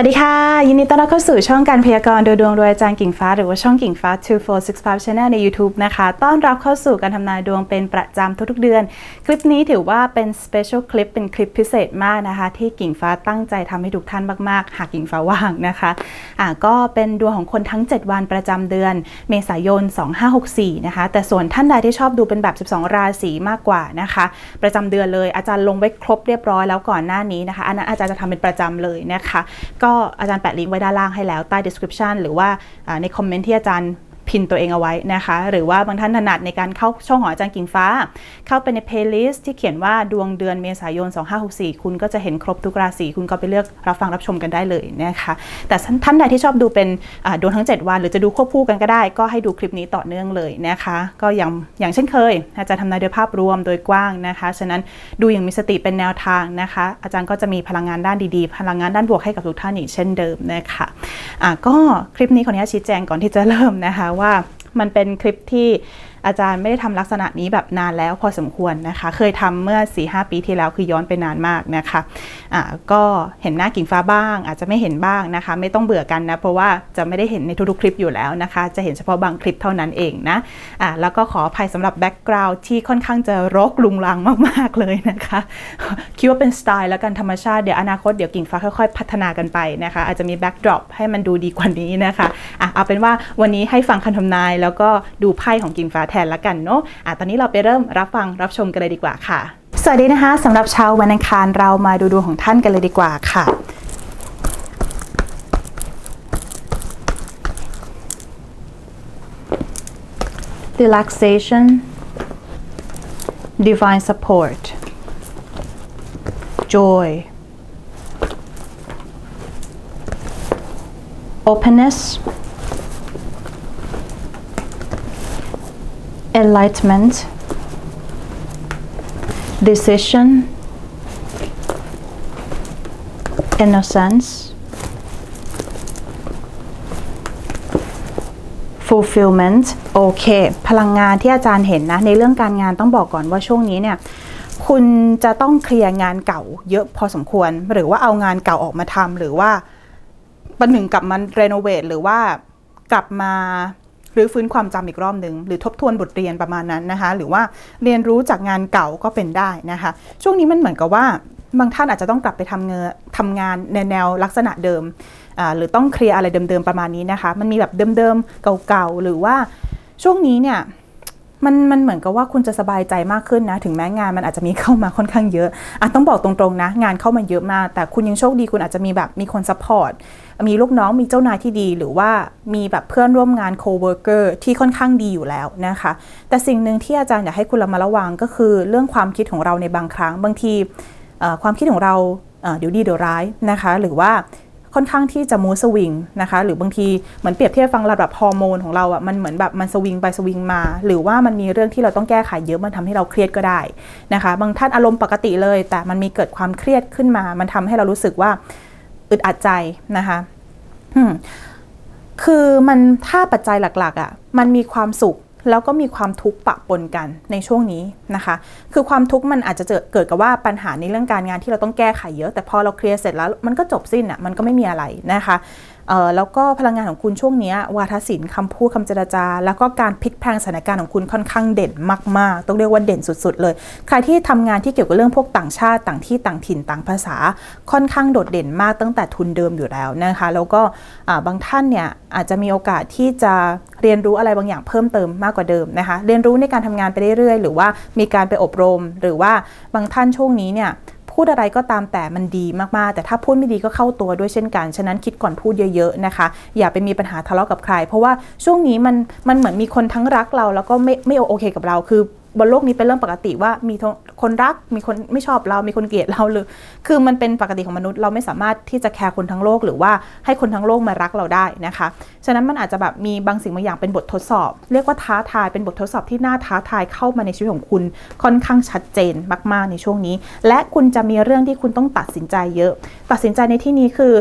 วัสดีค่ะ ยินดีต้อนรับเข้าสู่ช่องการพยากรณ์โดยดวงโดยอาจารย์กิ่งฟ้า หรือว่าช่องกิ่งฟ้า 2465 Channel ใน YouTube นะคะ ต้อนรับเข้าสู่การทำนายดวงเป็นประจำทุกๆเดือน คลิปนี้ถือว่าเป็น Special คลิปเป็นคลิปพิเศษมากนะคะ ที่กิ่งฟ้าตั้งใจทำให้ทุกท่านมากๆ หากกิ่งฟ้าว่างนะคะอ่าก็เป็นดวงของคนทั้ง 7 วันประจำเดือน เมษายน 2564 นะคะ แต่ส่วนท่านใดที่ชอบดูเป็นแบบ 12 ราศีมากกว่านะคะ ประจำเดือนเลยอาจารย์ลงไว้ครบเรียบร้อยแล้วก่อนหน้านี้นะคะอันนั้นอาจารย์จะทำเป็นประจำเลยนะคะก็็อาจารย์แปะลิงก์ไว้ด้านล่างให้แล้วใต้ description หรือว่าในคอมเมนต์ที่อาจารย์ พินตัวเองเอาไว้นะคะ หรือว่าบางท่านถนัดในการเข้าช่องของอาจารย์กิ่งฟ้า เข้าไปใน playlist ที่เขียนว่าดวงเดือนเมษายน 2564 คุณก็จะเห็นครบทุกราศีคุณก็ไปเลือกรับฟังรับชมกันได้เลยนะคะแต่ท่านใดที่ชอบดูเป็นดวงทั้ง 7 วัน หรือจะดูควบคู่กันก็ได้ ก็ให้ดูคลิปนี้ต่อเนื่องเลยนะคะ ก็อย่างอย่างเช่นเคย อาจารย์ทำนายโดยภาพรวมโดยกว้างนะคะฉะนั้นดูอย่างมีสติเป็นแนวทางนะคะ อาจารย์ก็จะมีพลังงานด้านดีๆ พลังงานด้านบวกให้กับทุกท่านอีกเช่นเดิมนะคะะก็คลิปนี้ขออนุญาตชี้แจงก่อนที่จะเริ่มนะคะว่ามันเป็นคลิปที่อาจารย์ไม่ได้ทำลักษณะนี้แบบนานแล้วพอสมควรนะคะ เคยทำเมื่อ 4-5 ปีที่แล้วคือย้อนไปนานมากนะคะ ก็เห็นหน้ากิ่งฟ้าบ้าง อาจจะไม่เห็นบ้างนะคะ ไม่ต้องเบื่อกันนะ เพราะว่าจะไม่ได้เห็นในทุกๆคลิปอยู่แล้วนะคะ จะเห็นเฉพาะบางคลิปเท่านั้นเองนะอ่าแล้วก็ขออภัยสำหรับแบ็กกราวด์ที่ค่อนข้างจะรกลุงลังมากๆเลยนะคะ คิดว่าเป็นสไตล์แล้วกันธรรมชาติเดี๋ยวอนาคตเดี๋ยวกิ่งฟ้าค่อยๆ พัฒนากันไปนะคะ อาจจะมีแบ็กดรอปให้มันดูดีกว่านี้นะคะอะเอาเป็นว่าวันนี้ให้ฟังคำทำนาย แล้วก็ดูไพ่ของกิ่งฟ้าแทนละกันเนาะอะตอนนี้เราไปเริ่มรับฟังรับชมกันเลยดีกว่าค่ะสวัสดีนะคะสำหรับเช้าวันอังคารเรามาดูดวงของท่านกันเลยดีกว่าค่ะ relaxation divine support joy openness enlightenment decision innocence fulfillment โอเค พลังงานที่อาจารย์เห็นนะ ในเรื่องการงานต้องบอกก่อนว่าช่วงนี้เนี่ย คุณจะต้องเคลียร์งานเก่าเยอะพอสมควร หรือว่าเอางานเก่าออกมาทำหรือว่าประหนึ่งกลับมารีโนเวทหรือว่ากลับมา รือฟื้นความจำอีกรอบหนึ่งหรือทบทวนบทเรียนประมาณนั้นนะคะ หรือว่าเรียนรู้จากงานเก่าก็เป็นได้นะคะ ช่วงนี้มันเหมือนกับว่าบางท่านอาจจะต้องกลับไปทำเงทำงานในแนวลักษณะเดิมอ่าหรือต้องเคลียร์อะไรเดิมๆประมาณนี้นะคะ มันมีแบบเดิมๆเก่าๆหรือว่าช่วงนี้เนี่ย มันมันเหมือนกับว่าคุณจะสบายใจมากขึ้นนะ ถึงแม้งานมันอาจจะมีเข้ามาค่อนข้างเยอะอะต้องบอกตรงๆนะ งานเข้ามาเยอะมาก แต่คุณยังโชคดีคุณอาจจะมีแบบมีคนซัพพอร์ตมีลูกน้องมีเจ้านายที่ดี หรือว่ามีแบบเพื่อนร่วมงาน co-worker ที่ค่อนข้างดีอยู่แล้วนะคะ แต่สิ่งหนึ่งที่อาจารย์อยากให้คุณระมัดระวังก็คือเรื่องความคิดของเราในบางครั้ง บางทีความคิดของเราเดี๋ยวดีเดี๋ยวร้ายนะคะ หรือว่า ค่อนข้างที่จะมูสวิงนะคะหรือบางทีเหมือนเปรียบเทียบฟังระดับฮอร์โมนของเราอะ่ะมันเหมือนแบบมันสวิงไปสวิงมา หรือว่ามันมีเรื่องที่เราต้องแก้ไขเยอะมันทำให้เราเครียดก็ได้นะคะบางท่านอารมณ์ปกติเลย แต่มันมีเกิดความเครียดขึ้นมา มันทำให้เรารู้สึกว่าอึดอัดใจนะคะคือมันถ้าปัจจัยหลักๆอะ่ะมันมีความสุข แล้วก็มีความทุกข์ปะปนกันในช่วงนี้นะคะ คือความทุกข์มันอาจจะเจอเกิดกับว่าปัญหาในเรื่องการงานที่เราต้องแก้ไขเยอะ แต่พอเราเคลียร์เสร็จแล้วมันก็จบสิ้นอะ มันก็ไม่มีอะไรนะคะ แล้วก็พลังงานของคุณช่วงนี้วาทศิลป์คำพูดคำเจรจา แล้วก็การพลิกแพลงสถานการณ์ของคุณค่อนข้างเด่นมาก ๆ ต้องเรียกว่าเด่นสุด ๆ เลย ใครที่ทำงานที่เกี่ยวกับเรื่องพวกต่างชาติต่างที่ต่างถิ่นต่างภาษา ค่อนข้างโดดเด่นมากตั้งแต่ทุนเดิมอยู่แล้วนะคะ แล้วก็บางท่านเนี่ยอาจจะมีโอกาสที่จะเรียนรู้อะไรบางอย่างเพิ่มเติมมากกว่าเดิมนะคะ เรียนรู้ในการทำงานไปเรื่อยๆ หรือว่ามีการไปอบรม หรือว่าบางท่านช่วงนี้เนี่ย พูดอะไรก็ตามแต่มันดีมากๆ แต่ถ้าพูดไม่ดีก็เข้าตัวด้วยเช่นกัน ฉะนั้นคิดก่อนพูดเยอะๆนะคะ อย่าไปมีปัญหาทะเลาะกับใคร เพราะว่าช่วงนี้มันมันเหมือนมีคนทั้งรักเราแล้วก็ไม่ไม่โอเคกับเราคือ บนโลกนี้เป็นเรื่องปกติว่ามีคนรักมีคนไม่ชอบเรา มีคนเกลียดเราหรือ คือมันเป็นปกติของมนุษย์เราไม่สามารถที่จะแคร์คนทั้งโลก หรือว่าให้คนทั้งโลกมารักเราได้นะคะ ฉะนั้นมันอาจจะแบบมีบางสิ่งบางอย่างเป็นบททดสอบ เรียกว่าท้าทายเป็นบททดสอบที่น่าท้าทายเข้ามาในชีวิตของคุณค่อนข้างชัดเจนมาก ๆ ในช่วงนี้ และคุณจะมีเรื่องที่คุณต้องตัดสินใจเยอะ ตัดสินใจในที่นี้คือ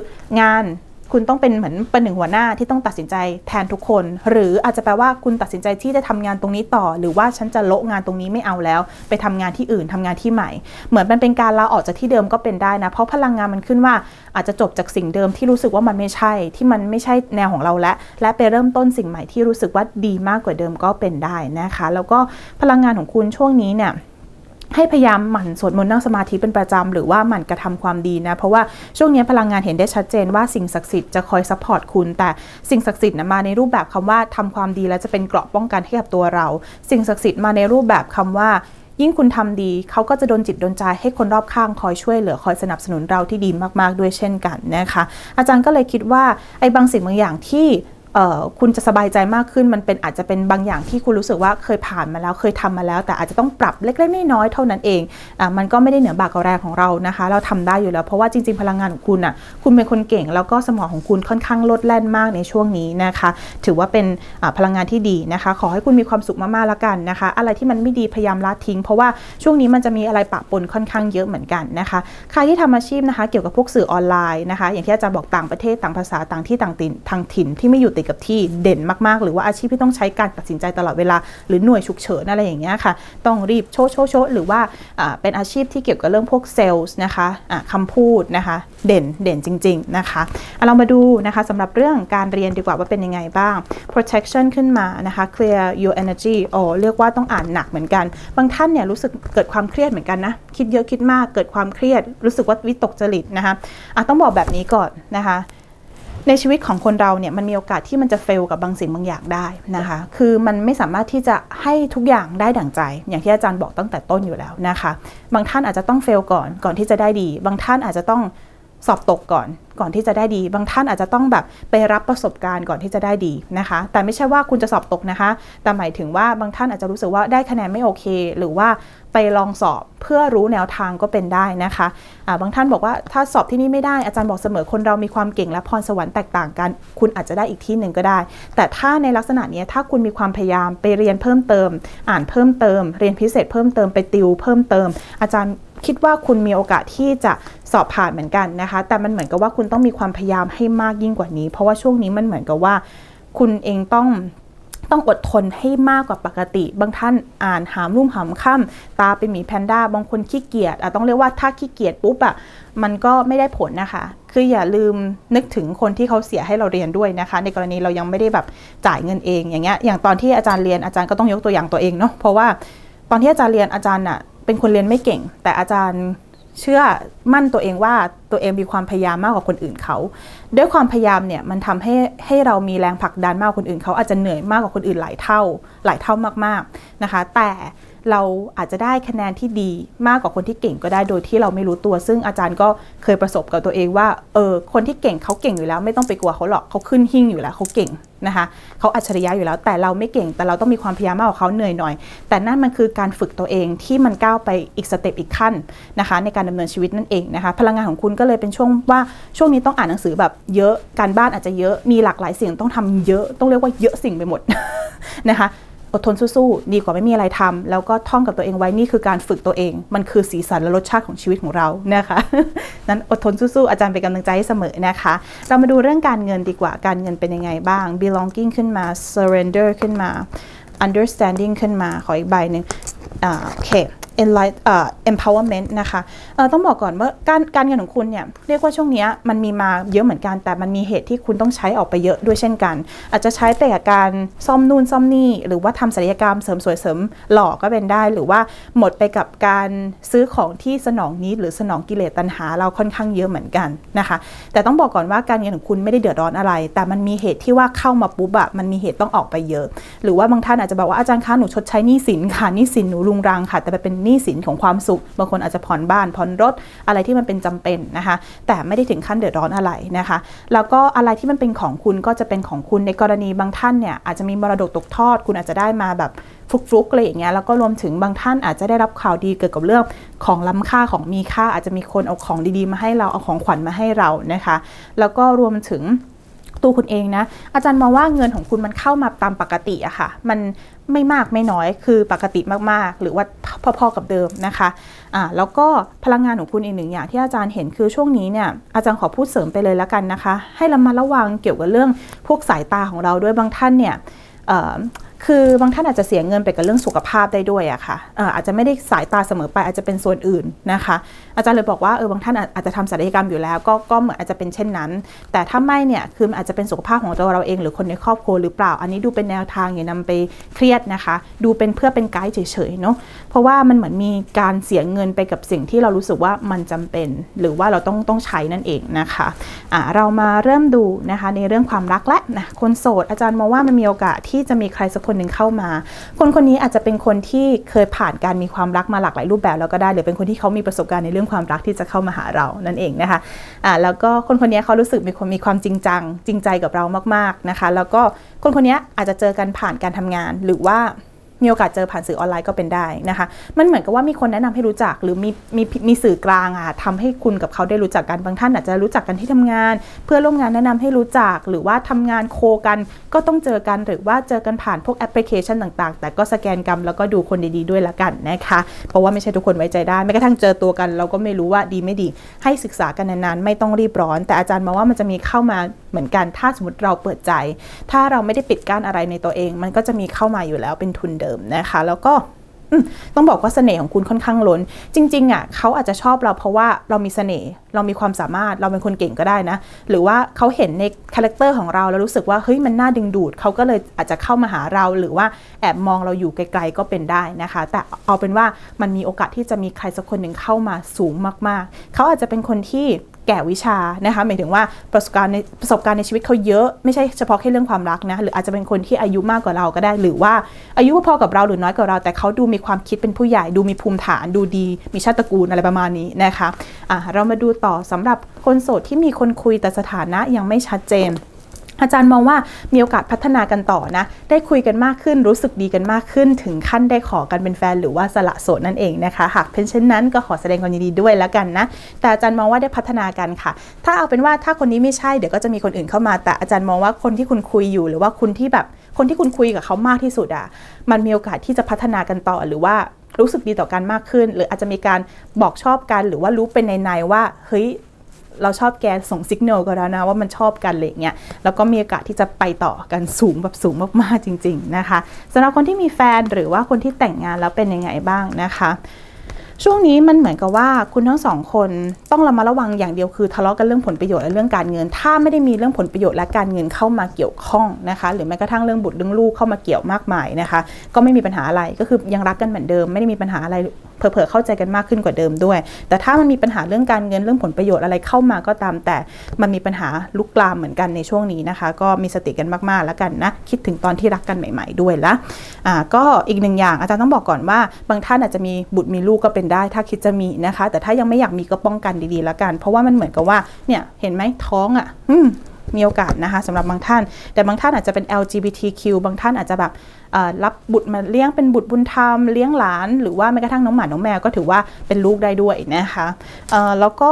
งาน คุณต้องเป็นเหมือนเป็นหนึ่งหัวหน้าที่ต้องตัดสินใจแทนทุกคน หรืออาจจะแปลว่าคุณตัดสินใจที่จะทำงานตรงนี้ต่อ หรือว่าฉันจะโละงานตรงนี้ไม่เอาแล้ว ไปทำงานที่อื่นทำงานที่ใหม่ เหมือนมันเป็นการลาออกจากที่เดิมก็เป็นได้นะ เพราะพลังงานมันขึ้นว่าอาจจะจบจากสิ่งเดิมที่รู้สึกว่ามันไม่ใช่ ที่มันไม่ใช่แนวของเราและ และไปเริ่มต้นสิ่งใหม่ที่รู้สึกว่าดีมากกว่าเดิมก็เป็นได้นะคะ แล้วก็พลังงานของคุณช่วงนี้เนี่ย ให้พยายามหมั่นสวดมนต์นั่งสมาธิเป็นประจำหรือว่าหมั่นกระทำความดีนะ เพราะว่าช่วงนี้พลังงานเห็นได้ชัดเจนว่าสิ่งศักดิ์สิทธิ์จะคอยซัพพอร์ตคุณ แต่สิ่งศักดิ์สิทธิ์นะมาในรูปแบบคำว่าทำความดีแล้วจะเป็นเกราะป้องกันให้กับตัวเรา สิ่งศักดิ์สิทธิ์มาในรูปแบบคำว่ายิ่งคุณทำดีเขาก็จะโดนจิตโดนใจให้คนรอบข้างคอยช่วยเหลือคอยสนับสนุนเราที่ดีมากๆด้วยเช่นกันนะคะ อาจารย์ก็เลยคิดว่าไอ้บางสิ่งบางอย่างที่ คุณจะสบายใจมากขึ้นมันเป็นอาจจะเป็นบางอย่างที่คุณรู้สึกว่าเคยผ่านมาแล้วเคยทำมาแล้ว แต่อาจจะต้องปรับเล็กๆน้อยๆเท่านั้นเองอมันก็ไม่ได้เหนือบากกว่าแรงของเรานะคะ เราทำได้อยู่แล้ว เพราะว่าจริงๆพลังงานของคุณอะคุณเป็นคนเก่ง แล้วก็สมองของคุณค่อนข้างลดแล่นมากในช่วงนี้นะคะ ถือว่าเป็นพลังงานที่ดีนะคะ ขอให้คุณมีความสุขมากๆแล้วกันนะคะ อะไรที่มันไม่ดีพยายามละทิ้ง เพราะว่าช่วงนี้มันจะมีอะไรปะปนค่อนข้างเยอะเหมือนกันนะคะใครที่ทำอาชีพนะคะ เกี่ยวกับพวกสื่อออนไลน์นะคะ อย่างที่อาจารย์บอกต่างประเทศต่างภาษาต่างที่ต่างถิ่นทางถิ่นที่ไม่อยู่ติดกับที่เด่นมากๆ หรือว่าอาชีพที่ต้องใช้การตัดสินใจตลอดเวลา หรือหน่วยฉุกเฉินอะไรอย่างเงี้ยค่ะ ต้องรีบโชว์โชว์โชว์หรือว่าเป็นอาชีพที่เกี่ยวกับเรื่องพวกเซลล์นะคะะคำพูดนะคะ เด่นเด่นจริง ๆ นะคะอะเรามาดูนะคะสำหรับเรื่องการเรียนดีกว่าว่าเป็นยังไงบ้าง protection ขึ้นมานะคะ clear your energy โอ้เรียกว่าต้องอ่านหนักเหมือนกัน บางท่านเนี่ยรู้สึกเกิดความเครียดเหมือนกันนะ คิดเยอะคิดมากเกิดความเครียด รู้สึกว่าวิตกจริตนะคะะต้องบอกแบบนี้ก่อนนะคะ ในชีวิตของคนเราเนี่ยมันมีโอกาสที่มันจะเฟลกับบางสิ่งบางอย่างได้นะคะ คือมันไม่สามารถที่จะให้ทุกอย่างได้ดั่งใจ อย่างที่อาจารย์บอกตั้งแต่ต้นอยู่แล้วนะคะ บางท่านอาจจะต้องเฟลก่อนก่อนที่จะได้ดี บางท่านอาจจะต้อง สอบตกก่อนก่อนที่จะได้ดี บางท่านอาจจะต้องแบบไปรับประสบการณ์ก่อนที่จะได้ดีนะคะ แต่ไม่ใช่ว่าคุณจะสอบตกนะคะ แต่หมายถึงว่าบางท่านอาจจะรู้สึกว่าได้คะแนนไม่โอเค หรือว่าไปลองสอบเพื่อรู้แนวทางก็เป็นได้นะคะะบางท่านบอกว่าถ้าสอบที่นี่ไม่ได้อาจารย์บอกเสมอคนเรามีความเก่งและพรสวรรค์แตกต่างกัน คุณอาจจะได้อีกที่หนึ่งก็ได้ แต่ถ้าในลักษณะนี้ถ้าคุณมีความพยายามไปเรียนเพิ่มเติม อ่านเพิ่มเติม เรียนพิเศษเพิ่มเติมไปติวเพิ่มเติม อาจารย์ คิดว่าคุณมีโอกาสที่จะสอบผ่านเหมือนกันนะคะ แต่มันเหมือนกับว่าคุณต้องมีความพยายามให้มากยิ่งกว่านี้ เพราะว่าช่วงนี้มันเหมือนกับว่า คุณเองต้องต้องอดทนให้มากกว่าปกติ บางท่านอ่านหามรุ่มหามค่ำตาเป็นหมีแพนด้า บางคนขี้เกียจอะต้องเรียกว่าถ้าขี้เกียจปุ๊บอะมันก็ไม่ได้ผลนะคะ คืออย่าลืมนึกถึงคนที่เขาเสียให้เราเรียนด้วยนะคะ ในกรณีเรายังไม่ได้แบบจ่ายเงินเองอย่างเงี้ยอย่างตอนที่อาจารย์เรียนอาจารย์ก็ต้องยกตัวอย่างตัวเองเนาะเพราะว่าตอนที่อาจารย์เรียนอาจารย์อะ เป็นคนเรียนไม่เก่ง แต่อาจารย์เชื่อมั่นตัวเองว่าตัวเองมีความพยายามมากกว่าคนอื่นเขา ด้วยความพยายามเนี่ยมันทำให้ให้เรามีแรงผลักดันมากกว่าคนอื่นเขาอาจจะเหนื่อยมากกว่าคนอื่นหลายเท่า หลายเท่ามากๆนะคะ แต่ เราอาจจะได้คะแนนที่ดีมากกว่าคนที่เก่งก็ได้โดยที่เราไม่รู้ตัว ซึ่งอาจารย์ก็เคยประสบกับตัวเองว่าเออคนที่เก่งเขาเก่งอยู่แล้ว ไม่ต้องไปกลัวเขาหรอกเขาขึ้นหิ่งอยู่แล้วเขาเก่งนะคะเขาอัจฉริยะอยู่แล้วแต่เราไม่เก่งแต่เราต้องมีความพยายามมากกว่าเขาเหนื่อยหน่อย แต่นั่นมันคือการฝึกตัวเองที่มันก้าวไปอีกสเต็ปอีกขั้นนะคะในการดำเนินชีวิตนั่นเองนะคะพลังงานของคุณก็เลยเป็นช่วงว่าช่วงนี้ต้องอ่านหนังสือแบบเยอะการบ้านอาจจะเยอะมีหลากหลายสิ่งต้องทำเยอะต้องเรียกว่าเยอะสิ่งไปหมดนะคะ อดทนสู้ๆดีกว่าไม่มีอะไรทำแล้วก็ท่องกับตัวเองไว้นี่คือการฝึกตัวเอง มันคือสีสันและรสชาติของชีวิตของเรานะคะนั้นอดทนสู้ๆอาจารย์เป็นกำลังใจให้เสมอนะคะ เรามาดูเรื่องการเงินดีกว่าการเงินเป็นยังไงบ้าง belonging ขึ้นมา surrender ขึ้นมา understanding ขึ้นมาขออีกใบหนึ่งอ่าโอเค enlight เอ่อ empowerment นะคะเอ่อต้องบอกก่อนว่าการการเงินของคุณเนี่ยเรียกว่าช่วงนี้มันมีมาเยอะเหมือนกัน แต่มันมีเหตุที่คุณต้องใช้ออกไปเยอะด้วยเช่นกัน อาจจะใช้ไปกับการซ่อมนู่นซ่อมนี่ หรือว่าทำศัลยกรรมเสริมสวยเสริมหล่อก็เป็นได้ หรือว่าหมดไปกับการซื้อของที่สนองนี้หรือสนองกิเลสตัณหาเราค่อนข้างเยอะเหมือนกันนะคะ แต่ต้องบอกก่อนว่าการเงินของคุณไม่ได้เดือดร้อนอะไร แต่มันมีเหตุที่ว่าเข้ามาปุ๊บอะมันมีเหตุต้องออกไปเยอะ หรือว่าบางท่านอาจจะบอกว่าอาจารย์คะหนูชดใช้หนี้สินค่ะหนี้สินหนูรุงรังค่ะแต่เป็นหนี้สินของความสุข บางคนอาจจะผ่อนบ้านผ่อนรถอะไรที่มันเป็นจำเป็นนะคะ แต่ไม่ได้ถึงขั้นเดือดร้อนอะไรนะคะ แล้วก็อะไรที่มันเป็นของคุณก็จะเป็นของคุณในกรณีบางท่านเนี่ยอาจจะมีมรดกตกทอด คุณอาจจะได้มาแบบฟลุกๆอะไรอย่างเงี้ยแล้วก็รวมถึงบางท่านอาจจะได้รับข่าวดีเกี่ยวกับเรื่องของล้ำค่าของมีค่าอาจจะมีคนเอาของดีๆ มาให้เราเอาของขวัญมาให้เรานะคะ แล้วก็รวมถึง ตัวคุณเองนะ อาจารย์มองว่าเงินของคุณมันเข้ามาตามปกติอะค่ะ มันไม่มากไม่น้อยคือปกติมากๆ หรือว่าพอๆกับเดิมนะคะอ่าแล้วก็พลังงานของคุณอีกหนึ่งอย่างที่อาจารย์เห็นคือช่วงนี้เนี่ยอาจารย์ขอพูดเสริมไปเลยแล้วกันนะคะ ให้เรามาระวังเกี่ยวกับเรื่องพวกสายตาของเราด้วยบางท่านเนี่ยเอ่อ คือบางท่านอาจจะเสียเงินไปกับเรื่องสุขภาพได้ด้วยอะค่ะเอ่ออาจจะไม่ได้สายตาเสมอไปอาจจะเป็นส่วนอื่นนะคะ อาจารย์เลยบอกว่าเออบางท่านอาจจะทำศัลยกรรมอยู่แล้ว ก็ก็เหมือนอาจจะเป็นเช่นนั้น แต่ถ้าไม่เนี่ยคืออาจจะเป็นสุขภาพของตัวเราเองหรือคนในครอบครัวหรือเปล่า อันนี้ดูเป็นแนวทางอย่านำไปเครียดนะคะ ดูเป็นเพื่อเป็นไกด์เฉยๆเนาะเพราะว่ามันเหมือนมีการเสียเงินไปกับสิ่งที่เรารู้สึกว่ามันจำเป็น หรือว่าเราต้องต้องใช้นั่นเองนะคะอ่าเรามาเริ่มดูนะคะในเรื่องความรักและนะคนโสดอาจารย์มองว่ามันมีโอกาสที่จะมีใครสักคนหนึ่งเข้ามา คนคนนี้อาจจะเป็นคนที่เคยผ่านการมีความรักมาหลากหลายรูปแบบแล้วก็ได้ หรือเป็นคนที่เขามีประสบการณ์ในเรื่องความรักที่จะเข้ามาหาเรานั่นเองนะคะอ่าแล้วก็คนคนนี้เขารู้สึกมีคนมีความจริงจังจริงใจกับเรามากๆนะคะ แล้วก็คนคนนี้อาจจะเจอกันผ่านการทำงานหรือว่า มีโอกาสเจอผ่านสื่อออนไลน์ก็เป็นได้นะคะ มันเหมือนกับว่ามีคนแนะนำให้รู้จัก หรือมีมีมีสื่อกลางอะทำให้คุณกับเขาได้รู้จักกันบางท่านอาจจะรู้จักกันที่ทำงาน เพื่อร่วมงานแนะนำให้รู้จัก หรือว่าทำงานโคกันก็ต้องเจอกันหรือว่าเจอกันผ่านพวกแอปพลิเคชันต่างๆ แต่ก็สแกนกรรมแล้วก็ดูคนดีๆด้วยละกันนะคะ เพราะว่าไม่ใช่ทุกคนไว้ใจได้แม้กระทั่งเจอตัวกัน เราก็ไม่รู้ว่าดีไม่ดี ให้ศึกษากันนานๆไม่ต้องรีบร้อน แต่อาจารย์มองว่ามันจะมีเข้ามาเหมือนกันถ้าสมมติเราเปิดใจ ถ้าเราไม่ได้ปิดกั้นอะไรในตัวเอง มันก็จะมีเข้ามาอยู่แล้วเป็นทุนเดิมนะคะ แล้วก็ต้องบอกว่าเสน่ห์ของคุณค่อนข้างล้น จริงๆอะเขาอาจจะชอบเราเพราะว่าเรามีเสน่ห์เรามีความสามารถเราเป็นคนเก่งก็ได้นะ หรือว่าเขาเห็นในคาแรคเตอร์ของเราแล้วรู้สึกว่าเฮ้ยมันน่าดึงดูดเขาก็เลยอาจจะเข้ามาหาเรา หรือว่าแอบมองเราอยู่ไกลๆก็เป็นได้นะคะ แต่เอาเป็นว่ามันมีโอกาสที่จะมีใครสักคนหนึ่งเข้ามาสูงมากๆ เขาอาจจะเป็นคนที่ แก่วิชานะคะหมายถึงว่าประสบการณ์ในประสบการณ์ในชีวิตเขาเยอะไม่ใช่เฉพาะแค่เรื่องความรักนะหรืออาจจะเป็นคนที่อายุมากกว่าเราก็ได้ หรือว่าอายุพอกับเราหรือน้อยกว่าเรา แต่เขาดูมีความคิดเป็นผู้ใหญ่ดูมีภูมิฐาน ดูดี มีชาติตระกูลอะไรประมาณนี้นะคะอะเรามาดูต่อสำหรับคนโสดที่มีคนคุยแต่สถานะยังไม่ชัดเจน อาจารย์มองว่ามีโอกาสพัฒนากันต่อนะ ได้คุยกันมากขึ้นรู้สึกดีกันมากขึ้น ถึงขั้นได้ขอกันเป็นแฟนหรือว่าสละโสดนั่นเองนะคะ หากเป็นเช่นนั้นก็ขอแสดงความยินดีด้วยแล้วกันนะ แต่อาจารย์มองว่าได้พัฒนากันค่ะ ถ้าเอาเป็นว่าถ้าคนนี้ไม่ใช่เดี๋ยวก็จะมีคนอื่นเข้ามา แต่อาจารย์มองว่าคนที่คุณคุยอยู่ หรือว่าคุณที่แบบคนที่คุณคุยกับเขามากที่สุดอะมันมีโอกาสที่จะพัฒนากันต่อหรือว่ารู้สึกดีต่อกันมากขึ้น หรืออาจจะมีการบอกชอบกันหรือว่ารู้เป็นในๆว่าเฮ้ย เราชอบแกส่งสัญญาณก็แล้วนะว่ามันชอบกันอะไรเงี้ยแล้วก็มีโอกาสที่จะไปต่อกันสูงแบบสูงมากๆจริง ๆนะคะสำหรับคนที่มีแฟนหรือว่าคนที่แต่งงานแล้วเป็นยังไงบ้างนะคะช่วงนี้มันเหมือนกับว่าคุณทั้งสองคนต้องระมัดระวังอย่างเดียวคือทะเลาะกันเรื่องผลประโยชน์และเรื่องการเงิน ถ้าไม่ได้มีเรื่องผลประโยชน์และการเงินเข้ามาเกี่ยวข้องนะคะ หรือแม้กระทั่งเรื่องบุตรเรื่องลูกเข้ามาเกี่ยวมากมายนะคะ ก็ไม่มีปัญหาอะไรก็คือยังรักกันเหมือนเดิมไม่ได้มีปัญหาอะไรเผลอๆเข้าใจกันมากขึ้นกว่าเดิมด้วย แต่ถ้ามันมีปัญหาเรื่องการเงินเรื่องผลประโยชน์อะไรเข้ามาก็ตาม แต่มันมีปัญหาลุกลามเหมือนกันในช่วงนี้นะคะ ก็มีสติกันมากๆแล้วกันนะคิดถึงตอนที่รักกันใหม่ ๆ ด้วยละอ่าก็อีกหนึ่งอย่างอาจารย์ต้องบอกก่อนว่า บางท่านอาจจะมีบุตรมีลูกก็เป็นได้ ถ้าคิดจะมีนะคะ แต่ถ้ายังไม่อยากมีก็ป้องกันดีๆแล้วกัน เพราะว่ามันเหมือนกับว่าเนี่ยเห็นไหมท้องอะ่ะมีโอกาสนะคะสำหรับบางท่าน แต่บางท่านอาจจะเป็น LGBTQ บางท่านอาจจะแบบรับบุตรมาเลี้ยงเป็นบุตรบุญธรรมเลี้ยงหลานหรือว่าแม้กระทั่งน้องหมา น้องแมวก็ถือว่าเป็นลูกได้ด้วยนะคะแล้วก็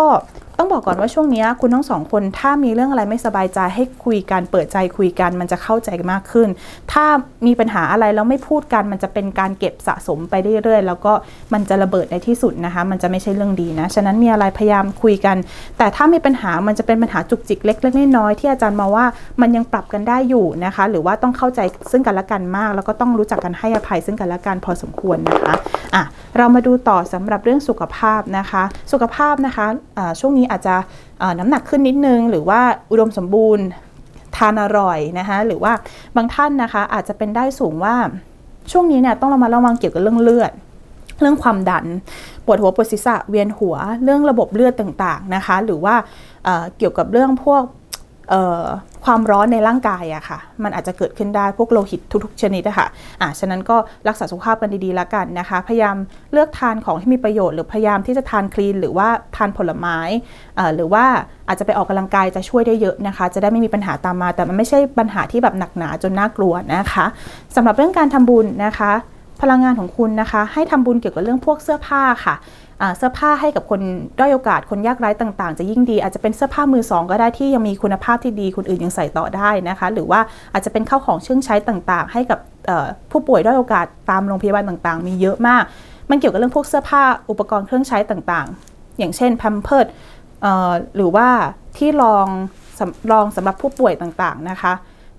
ต้องบอกก่อนว่าช่วงนี้คุณทั้งสองคนถ้ามีเรื่องอะไรไม่สบายใจให้คุยกันเปิดใจคุยกันมันจะเข้าใจมากขึ้น ถ้ามีปัญหาอะไรแล้วไม่พูดกัน มันจะเป็นการเก็บสะสมไปเรื่อยๆ แล้วก็มันจะระเบิดในที่สุดนะคะ มันจะไม่ใช่เรื่องดีนะฉะนั้นมีอะไรพยายามคุยกัน แต่ถ้ามีปัญหามันจะเป็นปัญหาจุกจิกเล็กๆน้อยๆที่อาจารย์มาว่ามันยังปรับกันได้อยู่นะคะ หรือว่าต้องเข้าใจซึ่งกันและกันมากแล้วก็ต้องรู้จักกันให้อภัยซึ่งกันและกันพอสมควรนะคะอะเรามาดูต่อสำหรับเรื่องสุขภาพนะคะ สุขภาพนะคะะช่วงนี้อาจจะน้ำหนักขึ้นนิดนึง หรือว่าอุดมสมบูรณ์ทานอร่อยนะคะหรือว่าบางท่านนะคะอาจจะเป็นได้สูงว่าช่วงนี้เนี่ยต้องเรามาระวังเกี่ยวกับเรื่องเลือด เรื่องความดัน ปวดหัวปวดศีรษะเวียนหัว เรื่องระบบเลือดต่างๆนะคะ หรือว่าเกี่ยวกับเรื่องพวก ความร้อนในร่างกายอะค่ะ มันอาจจะเกิดขึ้นได้พวกโลหิตทุกๆชนิดอะค่ะอะฉะนั้นก็รักษาสุขภาพกันดีๆแล้วกันนะคะ พยายามเลือกทานของที่มีประโยชน์หรือพยายามที่จะทานคลีน หรือว่าทานผลไม้อ่อหรือว่าอาจจะไปออกกำลังกายจะช่วยได้เยอะนะคะ จะได้ไม่มีปัญหาตามมา แต่มันไม่ใช่ปัญหาที่แบบหนักหนาจนน่ากลัวนะคะสำหรับเรื่องการทำบุญนะคะ พลังงานของคุณนะคะ ให้ทำบุญเกี่ยวกับเรื่องพวกเสื้อผ้าค่ะเสื้อผ้าให้กับคนด้อยโอกาสคนยากไร้ต่างๆ จะยิ่งดี อาจจะเป็นเสื้อผ้ามือสองก็ได้ที่ยังมีคุณภาพที่ดีคนอื่นยังใส่ต่อได้นะคะ หรือว่าอาจจะเป็นข้าวของเครื่องใช้ต่างๆ ให้กับผู้ป่วยด้อยโอกาสตามโรงพยาบาลต่างๆ มีเยอะมาก มันเกี่ยวกับเรื่องพวกเสื้อผ้าอุปกรณ์เครื่องใช้ต่างๆ อย่างเช่นแพมเพิร์ดหรือว่าที่รองรองสำหรับผู้ป่วยต่างๆนะคะ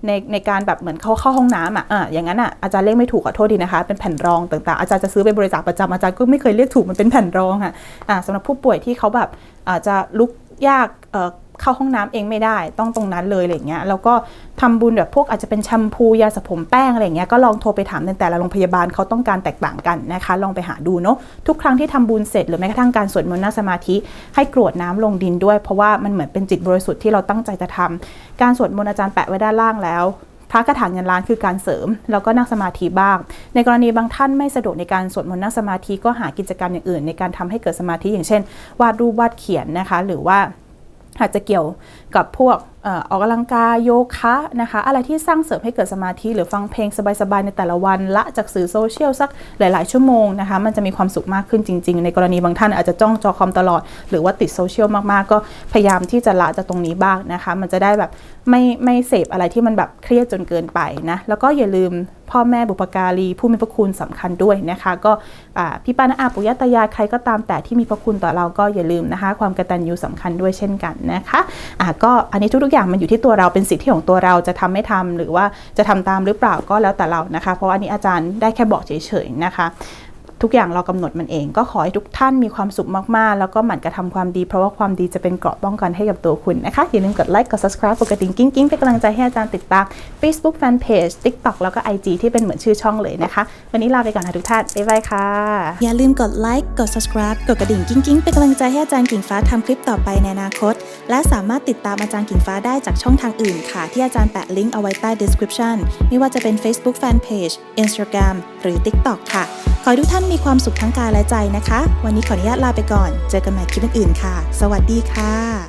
ในในการแบบเหมือนเขาเข้าห้องน้ำอะอะอย่างนั้นอะอาจารย์เรียกไม่ถูกขอโทษดีนะคะ เป็นแผ่นรองต่างๆ อาจารย์จะซื้อไปบริจาคประจำอาจารย์ก็ไม่เคยเรียกถูกมันเป็นแผ่นรองค่ะอะสำหรับผู้ป่วยที่เขาแบบอาจจะลุกยากเอ่อ เข้าห้องน้ำเองไม่ได้ ต้องตรงนั้นเลยอะไรเงี้ยแล้วก็ทำบุญแบบพวกอาจจะเป็นแชมพูยาสระผมแป้งอะไรเงี้ยก็ลองโทรไปถามในแต่ละโรงพยาบาลเขาต้องการแตกต่างกันนะคะ ลองไปหาดูเนาะทุกครั้งที่ทำบุญเสร็จหรือแม้กระทั่งการสวดมนต์นั่งสมาธิให้กรวดน้ำลงดินด้วย เพราะว่ามันเหมือนเป็นจิตบริสุทธิ์ที่เราตั้งใจจะทำการสวดมนต์อาจารย์แปะไว้ด้านล่างแล้วพระกระถางเงินล้านคือการเสริม แล้วก็นั่งสมาธิบ้าง ในกรณีบางท่านไม่สะดวกในการสวดมนต์นั่งสมาธิก็หากิจกรรมอย่างอื่น ในการทำให้เกิดสมาธิอย่างเช่น วาดรูปวาดเขียนนะคะ หรือว่า อาจจะเกี่ยวกับพวก ออกกำลังกายโยคะนะคะอะไรที่สร้างเสริมให้เกิดสมาธิหรือฟังเพลงสบายๆ ในแต่ละวันละจากสื่อโซเชียลสักหลาย ๆ ชั่วโมงนะคะมันจะมีความสุขมากขึ้นจริง ๆ ในกรณีบางท่านอาจจะจ้องจอคอมตลอด หรือว่าติดโซเชียลมากๆ ก็พยายามที่จะละจากตรงนี้บ้างนะคะ มันจะได้แบบไม่ไม่เสพอะไรที่มันแบบเครียดจนเกินไปนะแล้วก็อย่าลืมพ่อแม่บุปการีผู้มีพระคุณสำคัญด้วยนะคะ ก็พี่ป้าน้าอาปุยตายายใครก็ตามแต่ที่มีพระคุณต่อเราก็อย่าลืมนะคะ ความกตัญญูสำคัญด้วยเช่นกันนะคะอ่าก็อันนี้ทุกๆอย่างมันอยู่ที่ตัวเราเป็นสิทธิของตัวเราจะทำไม่ทำหรือว่าจะทำตามหรือเปล่าก็แล้วแต่เรานะคะ เพราะว่าอันนี้อาจารย์ได้แค่บอกเฉยๆนะคะ ทุกอย่างเรากำหนดมันเอง ก็ขอให้ทุกท่านมีความสุขมากๆ แล้วก็หมั่นกระทำความดี เพราะว่าความดีจะเป็นเกราะป้องกันให้กับตัวคุณนะคะ อย่าลืมกดไลค์กด subscribe กดกระดิ่งกิ้งกิ้งเป็นกำลังใจให้อาจารย์ติดตาม Facebook Fanpage TikTok แล้วก็ IG ที่เป็นเหมือนชื่อช่องเลยนะคะ วันนี้ลาไปก่อนค่ะทุกท่านบ๊ายบายค่ะ อย่าลืมกดไลค์กด subscribe กดกระดิ่งกิ้งกิ้งเป็นกำลังใจให้อาจารย์กิ่งฟ้าทำคลิปต่อไปในอนาคต และสามารถติดตามอาจารย์กิ่งฟ้าได้จากช่องทางอื่นค่ะ ที่อาจารย์แปะลิงก์เอาไว้ใต้ description ไม่ว่าจะเป็น Facebook Fanpage Instagram หรือ TikTok ค่ะ ขอทุกท่านมีความสุขทั้งกายและใจนะคะ วันนี้ขออนุญาตลาไปก่อน เจอกันใหม่คลิปอื่นๆค่ะ สวัสดีค่ะ